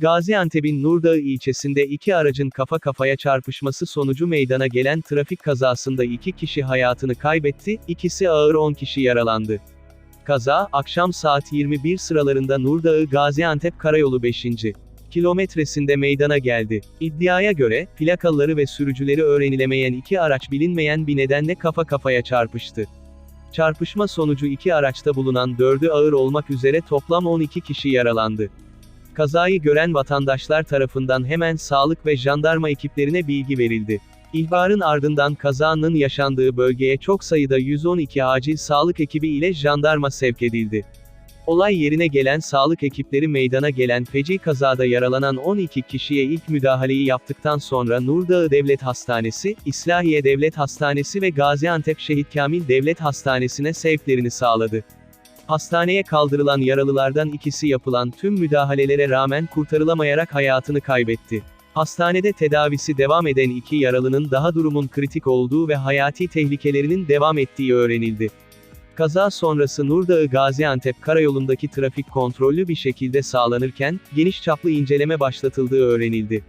Gaziantep'in Nurdağı ilçesinde iki aracın kafa kafaya çarpışması sonucu meydana gelen trafik kazasında iki kişi hayatını kaybetti, ikisi ağır 10 kişi yaralandı. Kaza, akşam saat 21 sıralarında Nurdağı Gaziantep Karayolu 5. kilometresinde meydana geldi. İddiaya göre, plakaları ve sürücüleri öğrenilemeyen iki araç bilinmeyen bir nedenle kafa kafaya çarpıştı. Çarpışma sonucu iki araçta bulunan dördü ağır olmak üzere toplam 12 kişi yaralandı. Kazayı gören vatandaşlar tarafından hemen sağlık ve jandarma ekiplerine bilgi verildi. İhbarın ardından kazanın yaşandığı bölgeye çok sayıda 112 acil sağlık ekibi ile jandarma sevk edildi. Olay yerine gelen sağlık ekipleri meydana gelen feci kazada yaralanan 12 kişiye ilk müdahaleyi yaptıktan sonra Nurdağı Devlet Hastanesi, İslahiye Devlet Hastanesi ve Gaziantep Şehit Kamil Devlet Hastanesi'ne sevklerini sağladı. Hastaneye kaldırılan yaralılardan ikisi yapılan tüm müdahalelere rağmen kurtarılamayarak hayatını kaybetti. Hastanede tedavisi devam eden iki yaralının daha durumun kritik olduğu ve hayati tehlikelerinin devam ettiği öğrenildi. Kaza sonrası Nurdağı Gaziantep karayolundaki trafik kontrollü bir şekilde sağlanırken, geniş çaplı inceleme başlatıldığı öğrenildi.